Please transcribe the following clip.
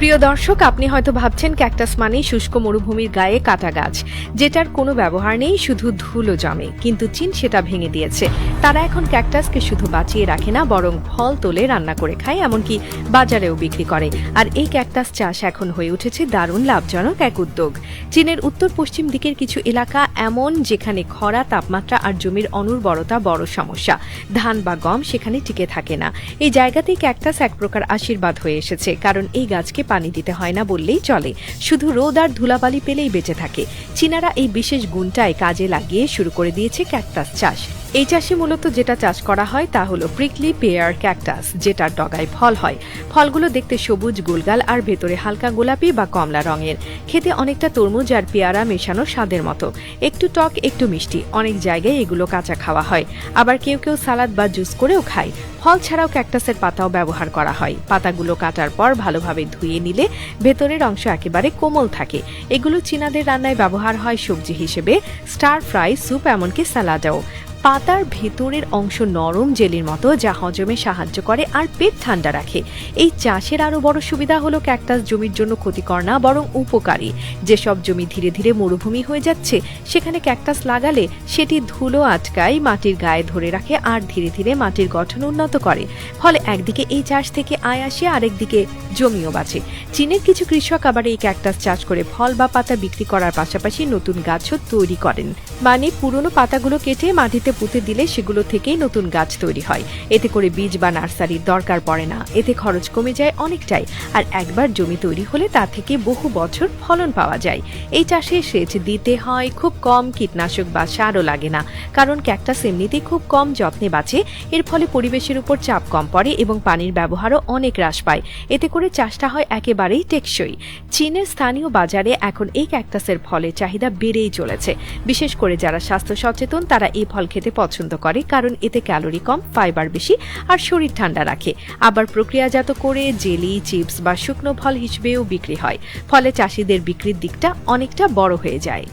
প্রিয় দর্শক, আপনি হয়তো ভাবছেন ক্যাকটাস মানেই শুষ্ক মরুভূমির গায়ে কাটা গাছ, যেটার কোনো ব্যবহার নেই, শুধু ধুলো জমে। কিন্তু চীন সেটা ভেঙে দিয়েছে। তারা এখন ক্যাকটাসকে শুধু বাঁচিয়ে রাখে না, বরং ফল তোলে, রান্না করে খায়, এমনকি বাজারেও বিক্রি করে। আর এই ক্যাকটাস চাষ এখন হয়ে উঠেছে দারুণ লাভজনক এক উদ্যোগ। চীনের উত্তর পশ্চিম দিকের কিছু এলাকা এমন যেখানে খরা, তাপমাত্রা আর জমির অনুর্বরতা বড় সমস্যা। ধান বা গম সেখানে টিকে থাকে না। এই জায়গাতেই ক্যাকটাস এক প্রকার আশীর্বাদ হয়ে এসেছে, কারণ এই গাছকে পানি দিতে হয় না বললেই চলে। শুধু রোদ আর ধুলাবালি পেলেই বেঁচে থাকে। চীনারা এই বিশেষ গুণটায় কাজে লাগিয়ে শুরু করে দিয়েছে ক্যাকটাস চাষ। এই চাষে মূলত যেটা চাষ করা হয় তা হলো প্রিকলি পেয়ার ক্যাকটাস যেটার ডগায় ফল হয়। ফলগুলো দেখতে সবুজ, গোলগাল আর ভেতরে হালকা গোলাপি বা কমলা রঙের। খেতে অনেকটা তরমুজ আর পেয়ারা মেশানো স্বাদের মতো। একটু টক, একটু মিষ্টি। অনেক জায়গায় এগুলো কাঁচা খাওয়া হয়। আবার কেউ কেউ সালাদ বা জুস করেও খায়। ফল ছাড়াও ক্যাকটাসের পাতাও ব্যবহার করা হয়। পাতাগুলো কাটার পর ভালোভাবে ধুয়ে নিলে ভেতরের অংশ একেবারে কোমল থাকে। এগুলো চীনাদের রান্নায় ব্যবহার হয় সবজি হিসেবে। স্টার ফ্রাই স্যুপ এমনকি সালাডাও পাতার ভেতরের অংশ নরম জেলির মতো, যা হজমে সাহায্য করে আর পেট ঠান্ডা রাখে। এই চাষের আরও বড় সুবিধা হলো ক্যাকটাস জমির জন্য ক্ষতিকর না, বরং উপকারী। যেসব জমি ধীরে ধীরে মরুভূমি হয়ে যাচ্ছে, সেখানে ক্যাকটাস লাগালে সেটি ধুলো আটকায়, মাটির গায়ে ধরে রাখে আর ধীরে ধীরে মাটির গঠন উন্নত করে। ফলে একদিকে এই চাষ থেকে আয় আসে, আরেকদিকে জমিও বাঁচে। চীনের কিছু কৃষক আবার এই ক্যাকটাস চাষ করে ফল বা পাতা বিক্রি করার পাশাপাশি নতুন গাছও তৈরি করেন। মানে পুরনো পাতাগুলো কেটে মাটিতে পুঁতে দিলে সেগুলো থেকেই নতুন গাছ তৈরি হয়। এতে করে বীজ বা নার্সারির দরকার পড়ে না। এতে খরচ কমে যায় অনেকটাই। আর একবার জমি তৈরি হলে তা থেকে বহু বছর ফলন পাওয়া যায়। এই চাষে সেচ দিতে হয়, খুব কম কীটনাশক বা সারও লাগে না। কারণ ক্যাকটাস এমনিতেই খুব কম যত্নে বাঁচে। এর ফলে পরিবেশের উপর চাপ কম পড়ে এবং পানির ব্যবহারও অনেক হ্রাস পায়। এতে করে চাষটা হয় একেবারেই টেকসই। চীনের স্থানীয় বাজারে এখন এই ক্যাকটাসের ফলের চাহিদা বেড়েই চলেছে। বিশেষ করে যারা স্বাস্থ্য সচেতন, তারা এই ফল খেতে পছন্দ করে, কারণ এতে ক্যালোরি কম, ফাইবার বেশি আর শরীর ঠান্ডা রাখে। আবার প্রক্রিয়াজাত করে জেলি, চিপস বা শুকনো ফল হিসেবেও বিক্রি হয়। ফলে চাষিদের বিক্রির দিকটা অনেকটা বড় হয়ে যায়।